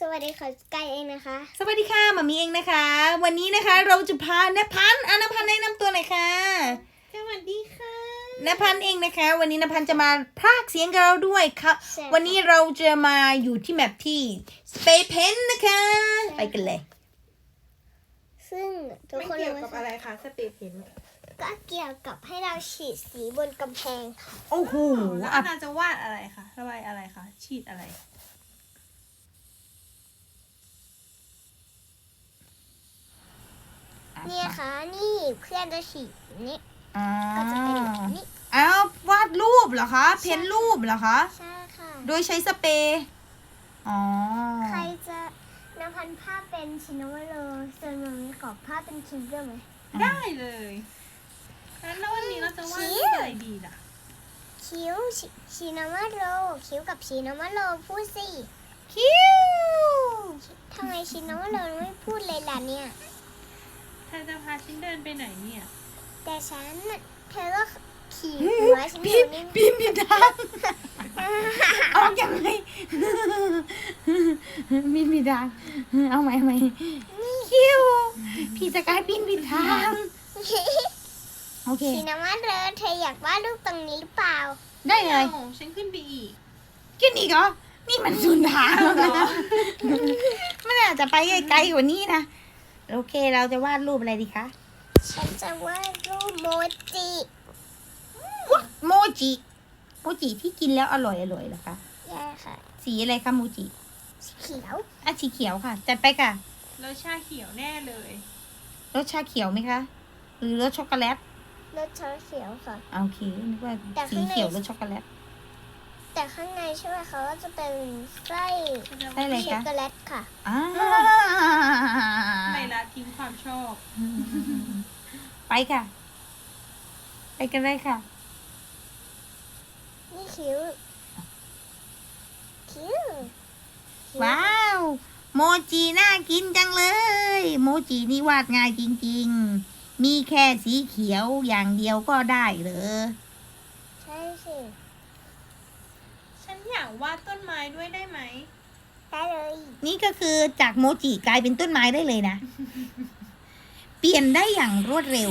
สวัสดีค่ะไกายเองนะคะ สวัสดีค่ะหมามีเองนะคะ วันนี้นะคะเราจะพานพันธ์อะนพันธ์แนะนำตัวหน่อยค่ะสวัสดีค่ะนพันธ์เองนะคะ วันนี้นพันธ์จะมาพากย์เสียงกับเราด้วยค่ะ ใช่ค่ะ วันนี้เราจะมาอยู่ที่แมปที่ Space Pen นะคะ ไปกันเลย ซึ่งทุกไม่คนเกี่ยวรู้กับค่ะอะไรคะสเปซเห็นก็เกี่ยวกับให้เราฉีดสีบนกำแพงค่ะ โอ้โหแล้วอะอานาจะวาดอะไรคะระบายอะไรคะฉีดอะไร เนี่ยค่ะ นี่เพื่อนจะฉีดนี่อ่าก็จะเป็นแบบนี้อ้าววาดรูปเหรอคะ เพ้นรูปเหรอคะ ใช่ค่ะ โดยใช้สเปรย์อ๋อ ใครจะนำพันภาพเป็นชินวโรส่วนมันมีขอบภาพเป็นคิมด้วยไหมได้เลยแล้ววันนี้เราจะวาดรูปอะไรดีล่ะ คิ้วชิชินวโรคิ้วกับชินวโรพูดสิคิวทำไมชินวโรไม่พูดเลยล่ะเนี่ยเธอจะพาฉันเดินไปไหนเนี่ย แต่ฉันน่ะเธอก็ขี่หัวฉันอยู่นี่ปีนผิดทางเอายังไงปีนผิดทางเอาไหมเอาไหมคิวพี่สกายปีนผิดทางโอเคชินวโรเธออยากวาดรูปตรงนี้หรือเปล่า ได้เลยโอ้ฉันขึ้นไปอีกกินอีกเหรอนี่มันสุนทางแล้วนะมันอาจจะไปไกลๆกว่านี้นะ โอเค เราจะวาดรูปอะไรดีคะ ฉันจะวาดรูปโมจิโมจิโมจิที่กินแล้วอร่อยอร่อยเหรอคะใช่ค่ะ สีอะไรคะโมจิสีเขียว อะสีเขียวค่ะ จัดไปค่ะแล้วชาเขียวแน่เลย รสชาเขียวไหมคะ หรือรสช็อกโกแลต รสชาเขียวค่ะอะโอเค นึกว่าแต่สีข้างใน เขียวรสช็อกโกแลต แต่ข้างในใช่ไหมคะก็จะเป็นไส้ได้เลยช็อกโกแลตค่ะ อ่าไม่ละทิ้งความชอบไปค่ะ ไปกันเลยค่ะ นี่คิ้ว คิ้วว้าว โมจิน่ากินจังเลย โมจินี่วาดง่ายจริง ๆ มีแค่สีเขียวอย่างเดียวก็ได้เลยใช่สิฉัน อยากวาดต้นไม้ด้วยได้ไหม ได้เลยนี่ก็คือจากโมจิกลายเป็นต้นไม้ได้เลยนะ เปลี่ยนได้อย่างรวดเร็ว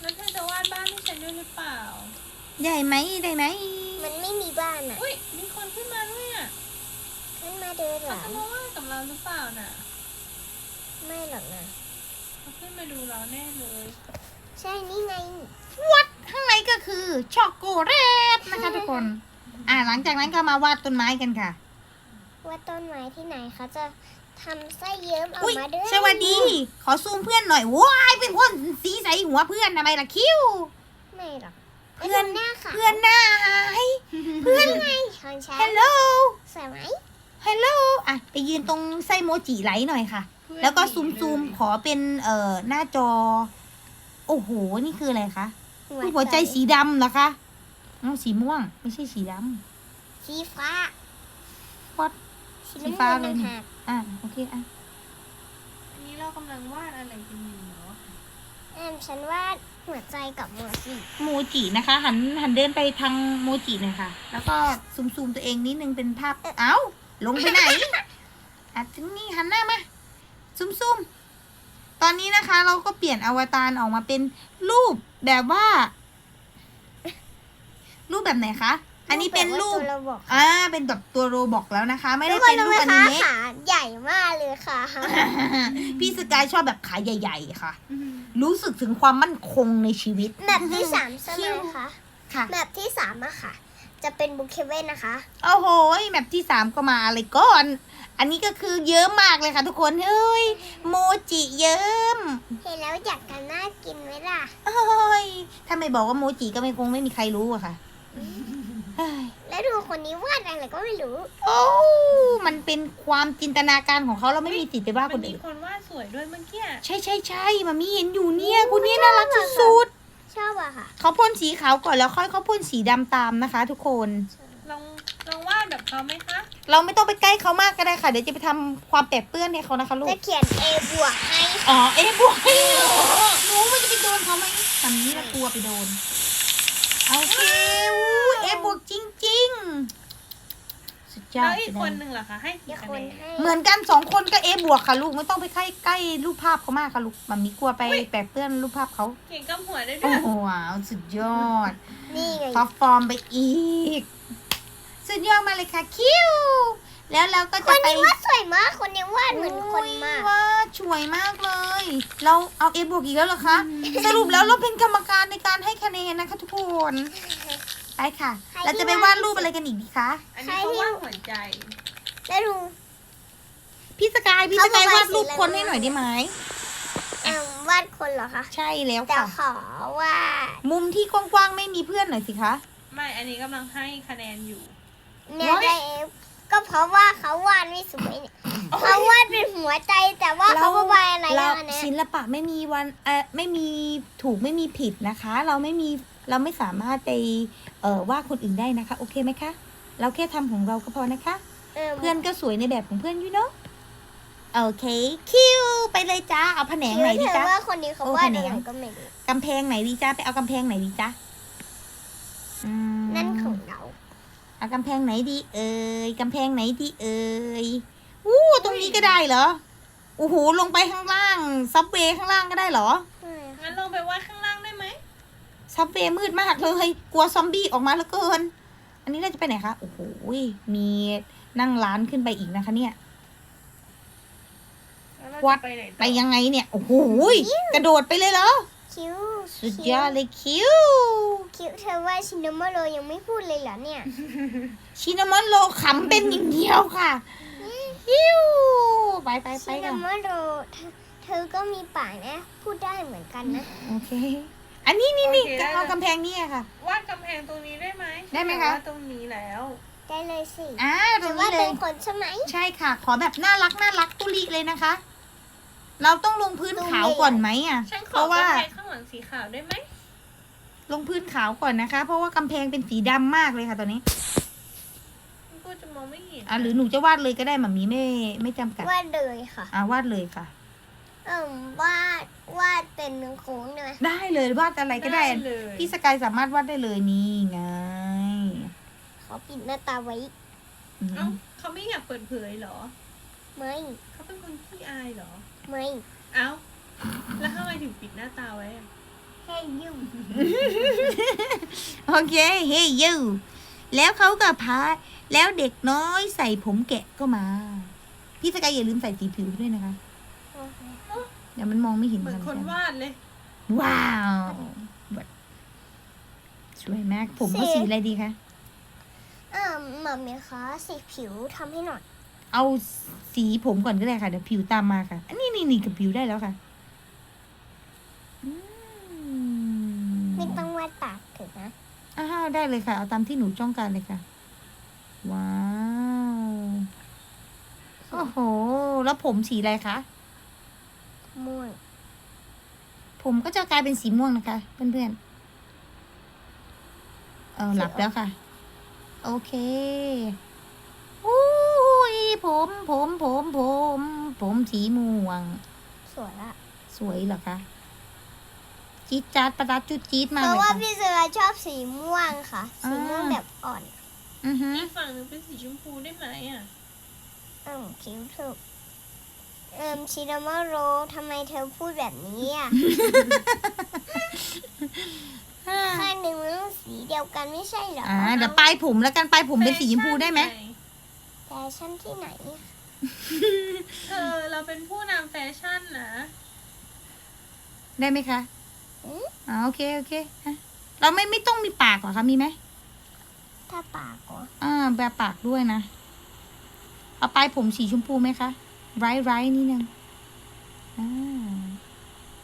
แล้วเธอจะวาดบ้านให้ฉันด้วยหรือเปล่า ได้ไหมได้ไหมมันไม่มีบ้านอะอุ้ยมีคนขึ้นมาด้วยอะขึ้นมาเดินหเขาลังจะมาวาดกับเราหรือเปล่าน่ะไม่หรอกนะเขาขึ้นมาดูเราแน่เลย ใช่นี่ไงวัด ข้างในก็คือช็อกโกแลตนะคะทุกคน อ่าหลังจากนั้นก็มาวาดต้นไม้กันค่ะ ว่าต้นไม้ที่ไหนเขาจะทำไส้เยิ้มออกอุ้ยมาด้วยสวัสดี ขอซูมเพื่อนหน่อยว้ายเป็นคนสีใสหัวเพื่อนทำไมล่ะคิวไม่หรอกเพื่อนไดูหน้าค่ะเพื่อนหน้าหายเพื่อนไงของฉันฮัลโหลสวยไหมฮัลโหลอะไปยืนตรงไส้โมจิไหลหน่อยค่ะเพื่อนแล้วก็หนีซูมซูมเลยขอเป็นเอ่อหน้าจอ โอ้โห นี่คืออะไรคะ หัวใจสีดำเหรอคะอ้าวสีม่วง ไม่ใช่สีดสีฟ้าำวัดสีสีน้ำฟ้าเงินเลย ต่างนี่หากอะโอเคอะอันนี้เรากำลังวาดอะไรกันอยู่เนาะแอมฉันวาดหัวใจกับโมจิโมจินะคะ หันหันเดินไปทางโมจิหน่อยค่ะ แล้วก็ซูมซูมตัวเองนิดนึงเป็นภาพเอ้าลงไปไหนอะถึงนี่หันหน้ามาซูมซูม ตอนนี้นะคะเราก็เปลี่ยนอวตารออกมาเป็นรูปแบบว่า รูปแบบไหนคะ อันนี้เป็นรูปแบบว่าตัวเราบอกอ่าเป็นแบบตัวโรบอกแล้วนะคะ ไม่ได้ทุกคเป็นรูปรู้อไหมนิคะเมะ ขาใหญ่มากเลยค่ะ พี่สกายชอบแบบขาใหญ่ๆค่ะ รู้สึกถึงความมั่นคงในชีวิตแบบที่สามใช่ไหมคะ ค่ะแบบที่สามอะค่ะ จะเป็นบุคเคเว่นนะคะ โอ้โหแมปที่สามก็มาอะไรก่อน อันนี้ก็คือเยิ้มมากเลยค่ะทุกคน เฮ้ยโมจิเยิ้มเห็นแล้วอยากกันน่ากินไหมล่ะเฮ้ยถ้าไม่บอกว่าโมจิก็ไม่คงไม่มีใครรู้อะค่ะเฮ้ยแล้วดูคนนี้วาดอะไรก็ไม่รู้ โอ้มันเป็นความจินตนาการของเขาเราไม่มีสิทธิ์ไปว่ามัคนนมีอื่นคนวาดสวยด้วยเมื่อกี้ ใช่ใช่ใช่มามีเห็นอยู่เนี่ยคนนี้น่ารักที่สุด ชอบอะค่ะ เขาพ่นสีขาวก่อนแล้วค่อยเขาพ่นสีดำตามนะคะ ทุกคน ลองลองวาดแบบเขาไหมคะเราไม่ต้องไปใกล้เขามากก็ได้ค่ะ เดี๋ยวจะไปทำความแปดเปื้อนให้เขานะคะลูจะก เขียน A บวกให้อ๋อ เอ๊ะบวกให้เหรอหนูมันจะไปโดนเขาไหมทำนี้ละกลัวไปโดน โอเคอู้เอ๊ะบวกจริง ๆ สุดยอแล้ดวอีกคนหนึ่งล่ะคะให้เดี๋กี่ยวคะคแนนนให้เหมือนกันสองคนก็เอบวกค่ะลูกไม่ต้องไปใกล้ใกล้รูปภาพเขามากค่ะลูกมันมีกลัวไปแปะเปื้อนรูปภาพเขาเก่งกับหัวได้ด้โอ้วยโหว้าวสุดยอดนี่ไงท็อปฟอร์มไปอีก สุดยอดมาเลยค่ะคิวแล้วเราก็คจะนไป นี้วาดสวยมาก คนนี้วาดเหมือนคนมากโอ้ยว่าช่วยมากเลย เราเอาเอบวกอีกแล้วเหรอคะ สรุปแล้วเราเป็นกรรมการในการให้คะแนนนะคะทุกคน ไปค่ะ ใครที่เราจะไปวาดรูปอะไรกันอีกดีคะอันนี้เขาว่าหัวใจ แล้วดู พี่สกายพี่สกายเขาบอกวาดรูปว่าสีอะไรคนให้หน่อยได้ไหมเอิ่มวาดคนเหรอคะใช่แล้วแต่ค่ะ ขอวาดมุมที่กว้างๆไม่มีเพื่อนหน่อยสิคะ ไม่ อันนี้กำลังให้คะแนนอยู่ เนี่ย What? ได้ก็เพราะว่าเขาวาดไม่สวยเนี่ยเขาวาดเป็นหัวใจแต่ว่าเขาระบายอะไรเราอันเนี้ยศิลปะไม่มีวันเออไม่มีถูกไม่มีผิดนะคะ เราไม่มี เราไม่สามารถไปเอ่อว่าคนอื่นได้นะคะ โอเคไหมคะ เราแค่ทำของเราก็พอนะคะ เพื่อนก็สวยในแบบของเพื่อนอยู่เนาะโอเค คิวไปเลยจ้าเอาแผนงไหนดีเธอจ้าว่าคนนี้เขาโอ้วาดคะแนอะนไรก็ไม่รู้กำแพงไหนดีจ้าไปเอากำแพงไหนดีจ้าอืมนั่นของเราเอากำแพงไหนดี เอ่ยกำแพงไหนดีเอ่ยอู้ตรงนี้ก็ได้เหรอโอ้โหลงไปข้างล่าง ซับเวย์ข้างล่างก็ได้เหรองั้นลงไปวาดข้างล่างได้ไหม ซับเวย์มืดมากเลย กลัวซอมบี้ออกมาเหลือเกิน อันนี้เราจะไปไหนคะ โอ้โห มีนั่งร้านขึ้นไปอีกนะคะเนี่ยแล้วเราวัดจะไปไหนต่อไปยังไงเนี่ย โอ้โห กระโดดไปเลยเหรอ คิวสุดยอดเลยคิว คิวเธอว่าชินโนโมโรยังไม่พูดเลยเหรอเนี่ย ชินามอนโลขำเป็นอย่างเดียวค่ะคิวไปไปไปชินกัโนนโมโรเธอเธอก็มีปากนะ พูดได้เหมือนกันนะ โอเค อันนี้นี่นี่จะเอากำแพงนี่ค่ะ วาดกำแพงตรงนี้ได้ไหมได้ไหมคะ วาดตรงนี้แล้วได้เลยสิอ่าตรแต่งว่านี้เลเป็ย นคนใช่ไหม ใช่ค่ะ ขอแบบน่ารักน่ารักตุลิเลยนะคะ เราต้องลงพื้นขาวก่อนไหมอะ ฉันขเพอราะว่ากำแพงข้างหลังสีขาวได้ไหมลงพื้นขาวก่อนนะคะ เพราะว่ากำแพงเป็นสีดำมากเลยค่ะตอนนี้มันก็จะมองไม่เห็นอะหรือหนูจะวาดเลยก็ได้หมามีไม่ไม่จำกัดวาดเลยค่ะ อะวาดเลยค่ะ เอิ่มวาดวาดเป็นโค้งได้ไหมได้เลยวาดอะไรก็ได้ เลยพี่สกายสามารถวาดได้เลยนี่ไงขอปิดหน้าตาไว้อืมเอ้าเขาไม่อยากเปิดเผยเหรอ ไม่เขาเป็นคนขี้อายเหรอ ไม่เอ้า แล้วทำไมถึงปิดหน้าตาไว้อะแค่ยุ่งโอเคเฮ้ยยูแล้วเขาก็พาแล้วเด็กน้อยใส่ผมแกะก็มา พี่สกายอย่าลืมใส่สีผิวด้วยนะคะ เดี๋ยวมันมองไม่เห็นเหมือนคนกัวาดเลย ว้าวแบบสวยมาก ผมเขาสีอะไรดีคะเอ่มหมอมีคะสีผิวทำให้หน่อย เอาสีผมก่อนก็ได้ค่ะ เดี๋ยวผิวตามมาค่ะ อันนี้นี่นี่กับผิวได้แล้วค่ะอืมไม่ต้องวาดปากถึงนะ อ้าวได้เลยค่ะ เอาตามที่หนูจ้องการเลยค่ะ ว้าว โอ้โห แล้วผมสีอะไรคะ ม่วง ผมก็จะกลายเป็นสีม่วงนะคะ เพื่อนๆ เออหลับแล้วค่ะ โอเคอุ้ยผมผมผมผม ผมสีม่วง สวยละสวยเหรอคะจี๊ดจ๊าดประดัดจุดจี๊ดมากเพเลราะยว่าค่ะ พี่เสือชอบสีม่วงค่ะ สีม่วงอ่า แบบอ่อนอือฮึอีกฝั่งหนึงเป็นสีชมพูได้ไหมอะเอิ่มคิ้วถูก เอิ่มชินามโรทำไมเธอพูดแบบนี้อะข้างหนึ่งมันต้องสีเดียวกันไม่ใช่เหรออ่าเดี๋ยวปลายผมแล้วกันปลายผมเป็นสีชมพูได้ไหมแฟชั่นที่ไหนเธอเราเป็นผู้นำแฟชั่นนะได้ไหมคะอืมอ่าโอเคโอเคอะเราไม่ไม่ต้องมีปากเหรอคะมีไหมถ้าปากเหรออ่าแบบปากด้วยนะเอาปลายผมสีชมพูไหมคะ ไรไรนิดนึงอ่า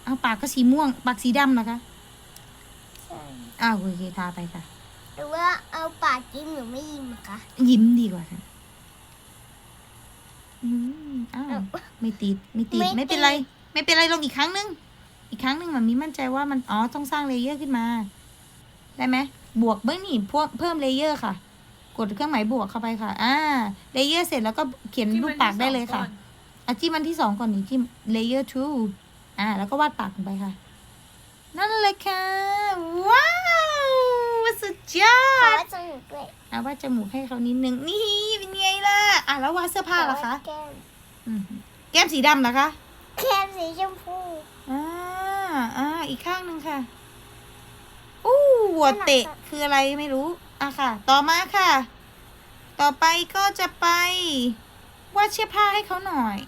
เอาปากก็สีม่วง ปากสีดำเหรอคะใช่อ้าวโอเคทาไปค่ะ หรือว่าเอาปากยิ้มหรือไม่ยิ้มอะคะยิ้มดีกว่าค่ะอืมอ้าวเอ้าไม่ติดไม่ติดไม่ติดไม่เป็นไร ไม่เป็นไรลองอีกครั้งหนึง อีกครั้งหนึ่งมันมีมั่นใจว่ามันอ๋อต้องสร้างเลเยอร์ขึ้นมา ได้ไหมบวกเบื้องนี่พวกเพิ่มเลเยอร์ค่ะ กดเครื่องหมายบวกเข้าไปค่ะ อ่าเลเยอร์เสร็จแล้วก็เขียนรูปปากได้เลยค่ะ อาจิ้มอันที่สองก่อนนี่จิ้ม layer two อ่า แล้วก็วาดปากลงไปค่ะ นั่นเลยค่ะ ว้าวว่าสุดยอขอดว่าจมูกด้วยเอาว่าดจมูกให้เขานิดนึง นี่ เป็นไงล่ะ อะ แล้ววาดเสื้อผ้าล่ะคะแก้มอืมแก้มสีดำเหรอคะ แก้มสีชมพูอ่า อ่า อีกข้างหนึ่งค่ะ อู้หัวเตะคืออะไรไม่รู้ อะค่ะ ต่อมาค่ะ ต่อไปก็จะไปวาดเชือกผ้าให้เขาหน่อย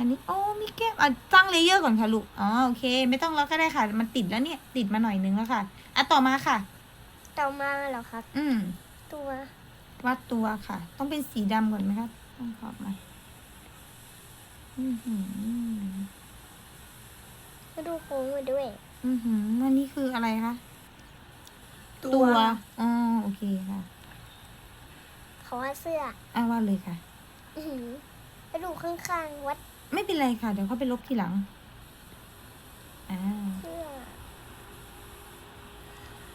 อันนี้โอ้มีแก้มอะตั้งเลเยอร์ก่อนค่ะลูกอ๋อโอเค ไม่ต้องแล้วก็ได้ค่ะ มันติดแล้วเนี่ย ติดมาหน่อยนึงแล้วค่ะอะต่อมาค่ะ ต่อมาเหรอครับ อืมตัววาดตัวค่ะ ต้องเป็นสีดำก่อนไหมคะต้องขอบมาอือหือมาดูโค้งมาด้วย อือหืออันนี้คืออะไรคะอ๋อโอเคค่ะเขาว่าเสื้ออะวาดเลยค่ะ อื้อหือมาดูข้างๆวัด ไม่เป็นไรค่ะ เดี๋ยวเขาไปลบทีหลัง อ่า เสื้อ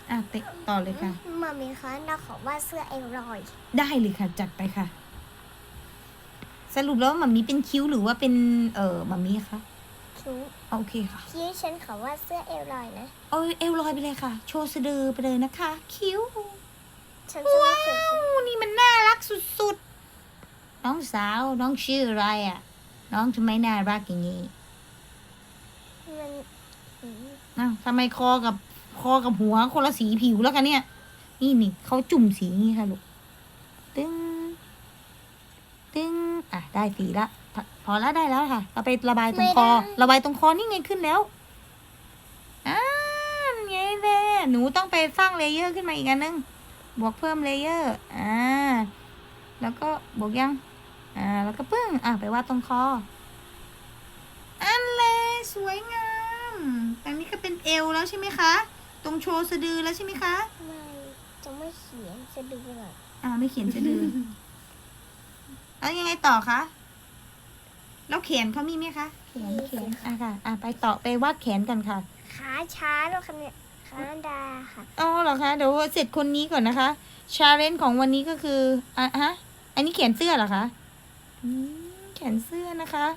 อะเตะต่อเลยค่ะ มามีคะเราขอว่าเสื้อเอลลอย ได้เลยค่ะ จัดไปค่ะ สรุปแล้วมัมมี่เป็นคิ้วหรือว่าเป็น เอ่อมัมมี่คะคิ้วโอเคค่ะที่ฉันขอว่าเสื้อเอลลอยนะ เออเอวลอยไปเลยค่ะ โชว์สะดือไปเลยนะคะ คิ้ว ฉันจะว้าว่าเสื้อว นี่มันน่ารักสุดๆ น้องสาว น้องชื่ออะไรอะ น้องทำไมน่ารักอย่างนี้มันอืมอ้าวทำไมคอกับคอกับหัวคนละสีผิวแล้วกันเนี่ย นี่นี่เขาจุ่มสีอย่างนี้ค่ะลูก ตึ้ง ตึ้ง อะ ได้สีละพอพอแล้วได้แล้วค่ะ เราไประบายตรงคอ ระบายตรงคอนี่ไงขึ้นแล้วอ่าไงแล่หนูต้องไปสร้างเลเยอร์ขึ้นมาอีกอันนึง บวกเพิ่มเลเยอร์ อ่า แล้วก็บวกยัง อ่าแล้วก็ปึ้งอะไปวาดตรงคอ อันเลยสวยงามอันนี้ก็เป็นเอวแล้วใช่ไหมคะ ตรงโชว์สะดือแล้วใช่ไหมคะ ไม่จะไม่เขียนจะดูหน่อยอ่าไม่เขียนสะดือ แล้วยังไงต่อคะแล้วแขนเขามีไหมคะแขนแขนอะค่ะอะไปต่อไปวาดแขนกันค่ะ ขาช้าแล้วค่ะเนี่ยขาดาค่ะอ๋อเหรอคะเดี๋ยวเสร็จคนนี้ก่อนนะคะชาเลนจ์ของวันนี้ก็คืออะฮะ อันนี้แขนเสื้อเหรอคะอืม แขนเสื้อนะคะ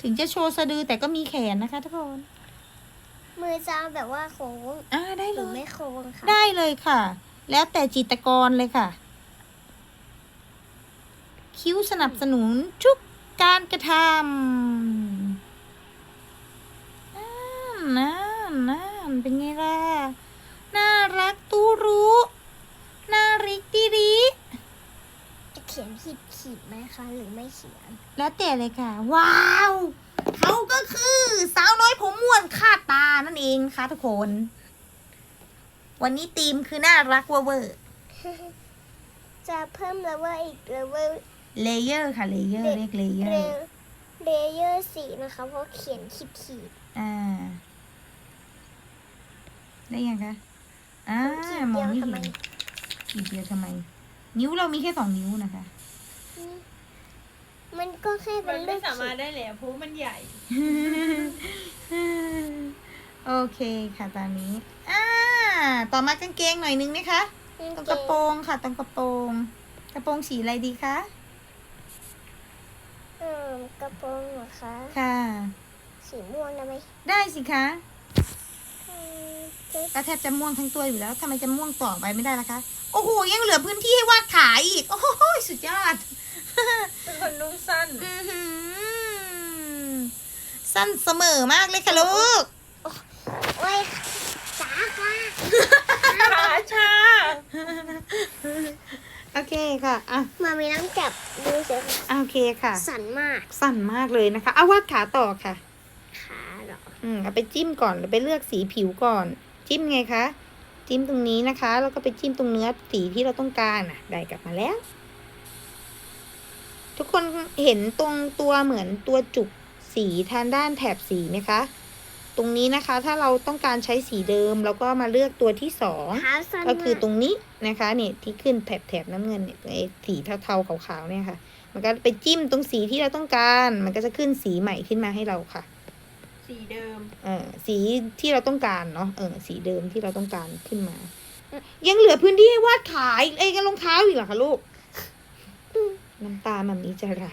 ถึงจะโชว์สะดือแต่ก็มีแขนนะคะทุกคนมือจะเอาแบบว่าโค้งอ่าได้หเลรือยไม่โค้งค่ะได้เลยค่ะ แล้วแต่จิตรกรเลยค่ะ คิ้วสนับสนุนทุกการกระทำนั่นนั่นนั่นเป็นไงล่ะ น่ารักตูรู้ น่าริกดีดีจะเขียนขีด ขีดไหมคะหรือไม่เขียน แล้วแต่เลยค่ะ ว้าวเขาก็คือสาวน้อยผมม่วนคาดตานั่นเองค่ะทุกคน วันนี้ธีมคือน่ารักเวอร์เวจะเพิ่มเลเวลอีกเลเวลเลเยอร์ค่ะเลเยอร์เรียกเลเยอร์เลเยอร์สีนะคะเพราะเขียนขีดขีดอ่าได้ยังคะอ่ามองไม่เห็นขีดเดียวทำไม นิ้วเรามีแค่สองนิ้วนะคะ มันก็แค่มัเป็นนไม่เรื่องสามารถขีดได้แล้วเพราะว่ามันใหญ่ โอเคค่ะตอนนี้ อ่า ต่อมากางเกงหน่อยนึงไหมคะ ตรงกระโปรงค่ะ ตรงกระโปรง กระโปรงสีอะไรดีคะ เออกระโปรงเหรอคะ ค่ะ สีม่วงได้ไหมได้สิคะเออจะ ก็แทบจะม่วงทั้งตัวอยู่แล้วทำไมจะม่วงต่อไปไม่ได้ล่ะคะ โอ้โห ยังเหลือพื้นที่ให้วาดขาอีก โอ้โหสุดยอด เป็นคนนุ่งสั้น อื้อหือสั้นเสมอมากเลยค่ะลูก โอ้ยจ้าค่ะขาชา โอเคค่ะอะมามีน้ำจับดูเสียโอเคค่ะ สั่นมาก สั้นมากเลยนะคะเอาวาดขาต่อค่ะขาเหร ออืมเอาไปจิ้มก่อนแล้วไปเลือกสีผิวก่อน จิ้มไงคะ จิ้มตรงนี้นะคะ แล้วก็ไปจิ้มตรงเนื้อสีที่เราต้องการอะ ได้กลับมาแล้ว ทุกคนเห็นตรงตัวเหมือนตัวจุกสีทางด้านแถบสีไหมคะ ตรงนี้นะคะ ถ้าเราต้องการใช้สีเดิมเราก็มาเลือกตัวที่สองขาสั่นก็คือมากตรงนี้นะคะเนี่ยที่ขึ้นแถบแถบน้ำเงินเนี่ยไอ้สีเทาๆขาวๆเนี่ยค่ะ มันก็ไปจิ้มตรงสีที่เราต้องการ มันก็จะขึ้นสีใหม่ขึ้นมาให้เราค่ะ สีเดิม เออสีที่เราต้องการเนาะเออสีเดิมที่เราต้องการขึ้นมา ยังเหลือพื้นที่ให้วาดขาอีกเอ้ยกันรองเท้าอีกเหรอคะลูกน้ำตามันนี้จะไหล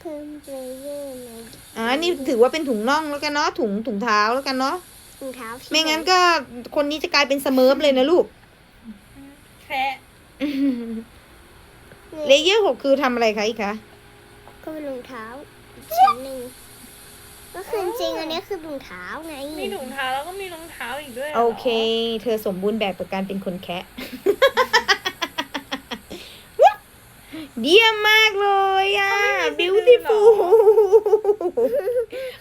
เพิ่มเลเยอร์เลยอ่านี่ถือว่าเป็นถุงน่องแล้วกันเนาะถุงถุงเท้าแล้วกันเนาะถุงเท้าที่ไม่งั้นก็คนนี้จะกลายเป็นสเมิร์ฟเลยนะลูกแคระเลเยอร์หกคือทำอะไรคะอีกคะก็เป็นรองเท้าอีกชั้นหนึ่ง ก็คือจริงๆอันนี้คือรองเท้าไงมีถุงเท้าแล้วก็มีรองเท้าอีกด้วยหรโอเค เธอสมบูรณ์แบบกับการเป็นคนแคะเยี่ยมมากเลยอะ beautiful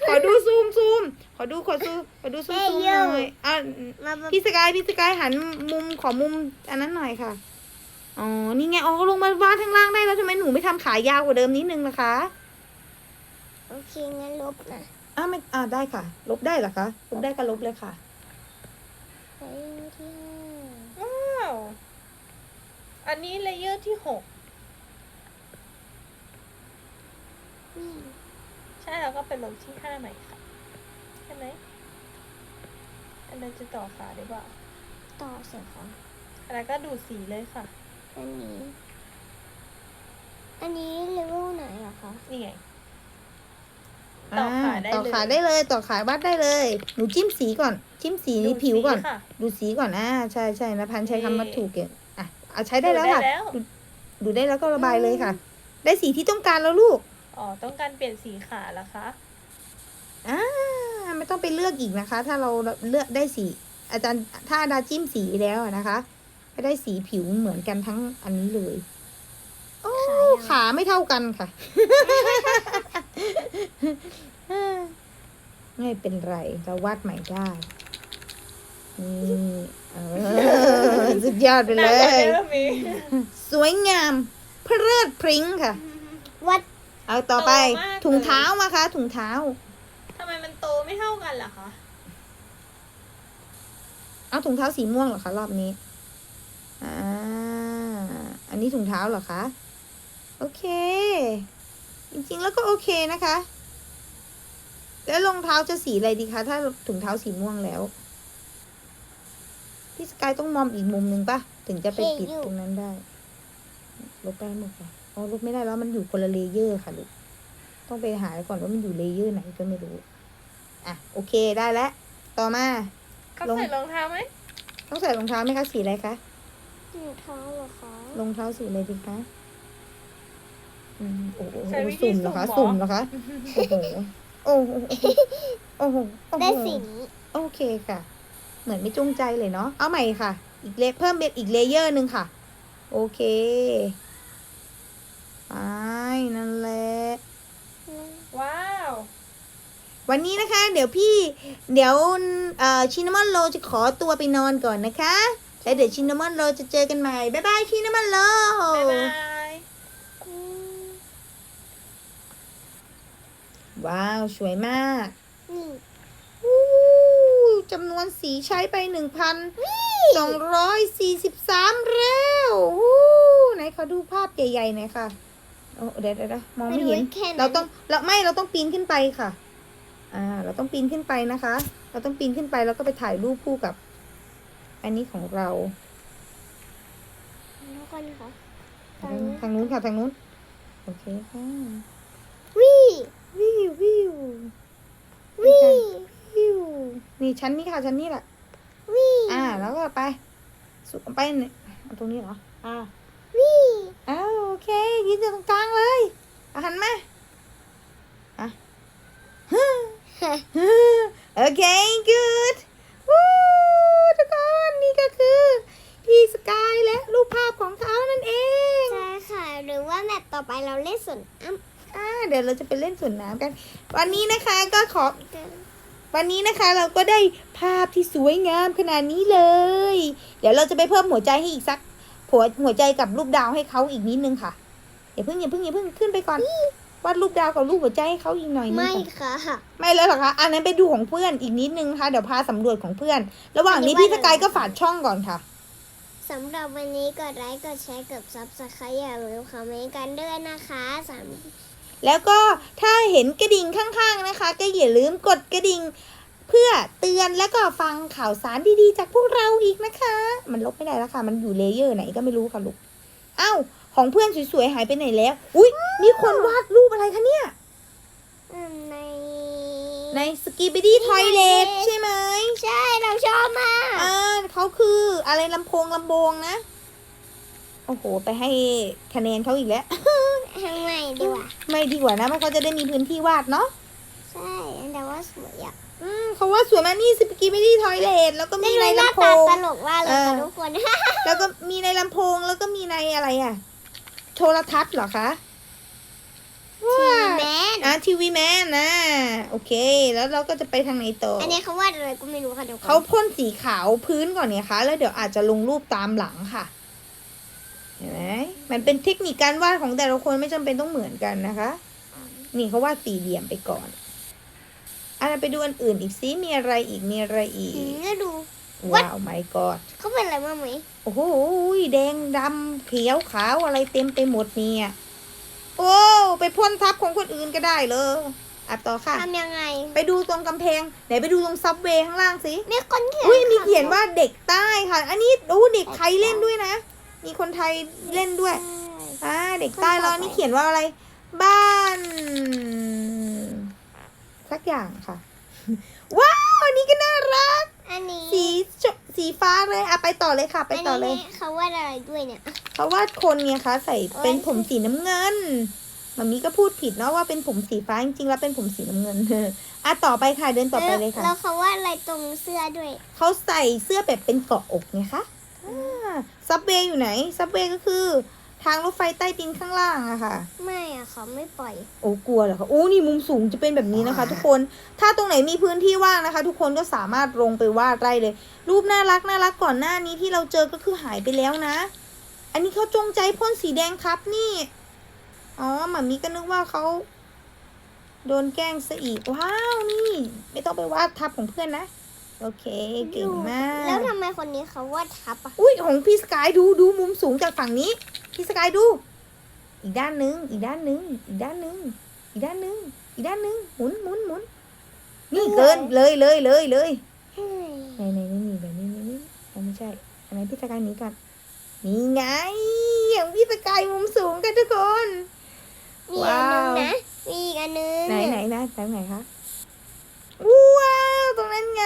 ขอดูซูมซูมขอดูขอซูมขอดูซูมซูมหน่อยอะมามาพี่สกายพี่สกายหันมุมขอมุมอันนั้นหน่อยค่ะ อ๋อ นี่ไง อ๋อลงมาวาดข้างล่างได้แล้วทำไมหนูไม่ทำขายาวกว่าเดิมนิดนึงล่ะคะ โอเคงั้นลบนะ อ้าวไม่อ่าได้ค่ะ ลบได้เหรอคะลบได้ก็ลบเลยค่ะไปที่ห้าว้าวอันนี้เลเยอร์ที่หกนี่ใช่แล้วก็เป็นลงที่ห้าใหม่ค่ะใช่ไหมอันนั้นจะต่อขาได้เปล่าต่อเสร็จของอันนั้นก็ดูดสีเลยค่ะ อันนี้ อันนี้เลเวลไหนอะคะนี่ไง ต่อขาได้ต่อเลยขาได้เลย ต่อขาวัดได้เลย หนูจิ้มสีก่อน จิ้มสีดูผิวก่อนสีค่ะดูสีก่อนอ่าใช่ใช่นะพันธุ์ใช้คำว่านี่ถูกเก่งอะเอาใช้ได้แล้วค่ะดูแล้วดูดูได้แล้วก็ระบายเลยค่ะ ได้สีที่ต้องการแล้วลูก อ๋อ ต้องการเปลี่ยนสีขาแล้วคะอ่าไม่ต้องไปเลือกอีกนะคะ ถ้าเราเลือกได้สี อาจารย์ถ้าดาจิ้มสีแล้วอะนะคะก็ได้สีผิวเหมือนกันทั้งอันนี้เลย โอ้ขาไม่เท่ากันค่ะ ไม่เป็นไร เราวาดใหม่ได้นี่เออสุดยอดไปหเลนักกว่ายเดิมอีกสวยงาม เพริดพริ้งค่ะ วัดเอาต่อไปโตมากถุงเลยเท้ามาคะถุงเท้า ทำไมมันโตไม่เท่ากันล่ะคะเอาถุงเท้าสีม่วงเหรอคะรอบนี้ อ่า อันนี้ถุงเท้าเหรอคะ โอเคจริงๆ แล้วก็โอเคนะคะ แล้วรองเท้าจะสีอะไรดีคะ ถ้าถุงเท้าสีม่วงแล้ว พี่สกายต้องมองอีกมุมหนึ่งปะถึงจะไปปิดตรงนั้นได้ ลบได้หมดค่ะอ๋อลบไม่ได้แล้วมันอยู่คนละเลเยอร์ค่ะลูกต้องไปหาก่อนว่ามันอยู่เลเยอร์ไหนก็ไม่รู้ อะ โอเคได้แล้ว ต่อมาเขาลงใส่รองเท้าไหมต้องใส่รองเท้าไหมคะ สีอะไรคะถุงเท้าเหรอคะ รองเท้าสีอะไรดีคะ อืมโอ้โหใช้วิธีสุ่มเหรอคะสุ่สุ่มมเหเหรรอ อคะโอ้โหโอ้โหโอ้โหโอ้โหได้สีนี้โอเคค่ะ เหมือนไม่จงใจเลยเนาะเอาใหม่ค่ะ อีกเลเพิ่มเป็นอีกเลเยอร์หนึ่งค่ะ โอเคไปนั่นแหละ ว้าว วันนี้นะคะ เดี๋ยวพี่เดี๋ยวเอ่อชินามอนโลจะขอตัวไปนอนก่อนนะคะ แล้วเดี๋ยวชินามอนโลจะเจอกันใหม่ บ๊ายบายชินามอนโลบ๊ายบาย อืม ว้าว สวยมากนี่อู้จำนวนสีใช้ไปหนึ่งพันสองร้อยสี่สิบสามแล้วอู้ไหนขอดูภาพใหญ่ๆหน่อยค่ะโอ้เดี๋ยวเดี๋ยวเดี๋ยวมองไม่เห็นแค่นั้นเราต้องเราไม่เราต้องปีนขึ้นไปค่ะ อ่า เราต้องปีนขึ้นไปนะคะ เราต้องปีนขึ้นไปแล้วก็ไปถ่ายรูปคู่กับ อันนี้ของเราแล้วกันค่ะทางทางนู้นค่ะทางนู้นโอเคค่ะ วิวิววิววิวิวนี่ชั้นนี้ค่ะชั้นนี้แหละวิอ่า แล้วก็ไป สุไปเนี่ยเอาตรงนี้เหรออ่าวิอ้าวโอเคยืนอยู่ตรงกลางเลยอาหันมาอะโอเค good วู้ทุกคนนี่ก็คือพี่สกายและรูปภาพของเขานั่นเอง ใช่ค่ะ หรือว่าแมตต์ต่อไปเราเล่นส่วนอ้ำ อ่าเดี๋ยวเราจะไปเล่นสวนน้ำกัน วันนี้นะคะก็ขอกันวันนี้นะคะเราก็ได้ภาพที่สวยงามขนาดนี้เลย เดี๋ยวเราจะไปเพิ่มหัวใจให้อีกสักหัวหัวใจกับรูปดาวให้เขาอีกนิดนึงค่ะอย่าเพิ่งอย่าเพิ่งอย่าเพิ่งขึ้นไปก่อนวาดรูปดาวกับรูปหัวใจให้เขาอีกหน่อยนึงไม่ก่อนค่ะ ไม่แล้วเหรอคะอันนั้นไปดูของเพื่อนอีกนิดนึงนะคะเดี๋ยวพาสำรวจของเพื่อน ระหว่างนี้อันนี้พี่สว่ากายอะไรก็ฝากช่องก่อนค่ะสำหรับวันนี้กดไลค์กดแชร์กดซับสไครต์อย่าลืมคอมเมนต์กันด้วยนะคะสาม แล้วก็ถ้าเห็นกระดิ่งข้างๆนะคะ ก็อย่าลืมกดกระดิ่ง เพื่อเตือนแล้วก็ฟังข่าวสารดีๆ จากพวกเราอีกนะคะ มันลบไม่ได้แล้วค่ะ มันอยู่เลเยอร์ไหนก็ไม่รู้ค่ะลูกเอ้า ของเพื่อนสวยๆหายไปไหนแล้ว อุ้ยมีคนวาดรูปอะไรคะเนี่ยอืมในในสกีบิดี้ทอยเลทใช่ไหม ใช่ เราชอบมากอ่าเขาคืออะไรลำโพงลำโพงนะ โอ้โห ไปให้คะแนนเขาอีกแล้ว ทำไมดีวะไม่ดีกว่านะเพราะเขาจะได้มีพื้นที่วาดเนาะใช่แต่ว่าสวยอะอืมเขาว่าสวยมากนี่สกีบิดี้ทอยเลทแล้วก็ได้มีดูในหน้าลำโพตางตลกว่าเลยเออค่ะทุกคนแล้วก็มีในลำโพงแล้วก็มีในอะไรอะ โทรทัศน์เหรอคะทีแมนอะทีวีแมนนะโอเค แล้วเราก็จะไปทางไหนต่อออันนี้เขาวาดอะไรก็ไม่รู้ค่ะทุกคนเขาพ่นสีขาวพื้นก่อนเนี่ยคะ แล้วเดี๋ยวอาจจะลงรูปตามหลังค่ะเห็นไหมมันเป็นเทคนิคการวาดของแต่ละคนไม่จำเป็นต้องเหมือนกันนะคะ นี่เขาวาดสี่เหลี่ยมไปก่อนอะเราไปดูอันอื่นอีกซิมีอะไรอีกมีอะไรอีกอืมแล้วดูว้าวไม่กอดเขาเป็นอะไรบ้างไหมโอ้โหแดงดำเขียวขาวอะไรเต็มไปหมดเนี่ยโอ้ไปพ่นทับของคนอื่นก็ได้เลยอะต่อค่ะทำยังไง ไปดูตรงกำแพง ไหนไปดูตรงซับเวย์ข้างล่างสิมีคนเขียนอุ้ยมีเขียนว่าเด็กใต้ค่ะ อันนี้ดูเด็กไทยเล่นด้วยนะ มีคนไทยเล่นด้วยใช่อ่าเด็กใต้แล้วอันนี่เขียนว่าอะไร บ้าน สักอย่างค่ะ ว้าวอันนี้ก็น่ารัก อันนี้สีชสีฟ้าเลยอะไปต่อเลยค่ะ ไปต่อเลยนนี้เขาวาดอะไรด้วยเนี่ยเพราะว่าคนเนี่ยคะ ใส่เป็นโอ้ยผมสีน้ำเงินมามีก็พูดผิดเนาะว่าเป็นผมสีฟ้าจริงๆแล้วเป็นผมสีน้ำเงินอะต่อไปค่ะเดินต่อไปเลยค่ะแล้วเขาวาดอะไรตรงเสื้อด้วยเขาใส่เสื้อแบบเป็นเกาะอกไงคะ ซับเวย์อยู่ไหน ซับเวย์ก็คือ ทางรถไฟใต้ดินข้างล่างอะค่ะ ไม่อะเขาไม่ปล่อย โอ้กลัวเหรอคะโอ้นี่มุมสูงจะเป็นแบบนี้นะคะ ทุกคน ถ้าตรงไหนมีพื้นที่ว่างนะคะ ทุกคนก็สามารถลงไปวาดได้เลย รูปน่ารักน่ารักก่อนหน้านี้ที่เราเจอก็คือหายไปแล้วนะ อันนี้เขาจงใจพ่นสีแดงครับนี่ อ๋อหมามีก็นึกว่าเขาโดนแกล้งซะอีกว้าวนี่ ไม่ต้องไปวาดทับของเพื่อนนะ โอเค เก่งมาก แล้วทำไมคนนี้เขาวาดทับอะอุ้ยของพี่สกายดูดูมุมสูงจากฝั่งนี้ พี่สกายดู อีกด้านหนึ่งอีกด้านหนึ่งอีกด้านหนึ่งอีกด้านหนึ่งอีกด้านหนึ่งหมุนหมุนหมุนนี่เกินเลยเลยเลยเลยเฮ้ยไหนไหนนี่นี่แบบนี้นี่นี่อ๋อไม่ใช่อันไหนพี่สกายหนี้ก่อนนี่ไง อย่างพี่สกายมุมสูงกันทุกคน มีอันนึงว้าวนะ มีอีกอันนึง ไหนไหนนะตรงไหนคะว้าวต รงนั้นไง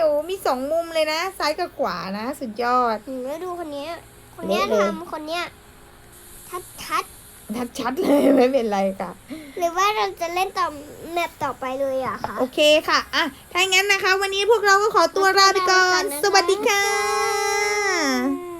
โอ้มีสองมุมเลยนะ ซ้ายกับขวานะ สุดยอดอืมแล้วดูคนเนี้ย คนเนี้ยเละเลย ทำคนเนี้ยทัดทัดชัดชัดๆเลยไม่เป็นไรค่ะหรือว่าเราจะเล่นต่อแมปต่อไปเลยอะคะ โอเคค่ะ อะ ถ้าอย่างนั้นนะคะ วันนี้พวกเราก็ขอตัวลาไปก่อน สวัสดีค่ะ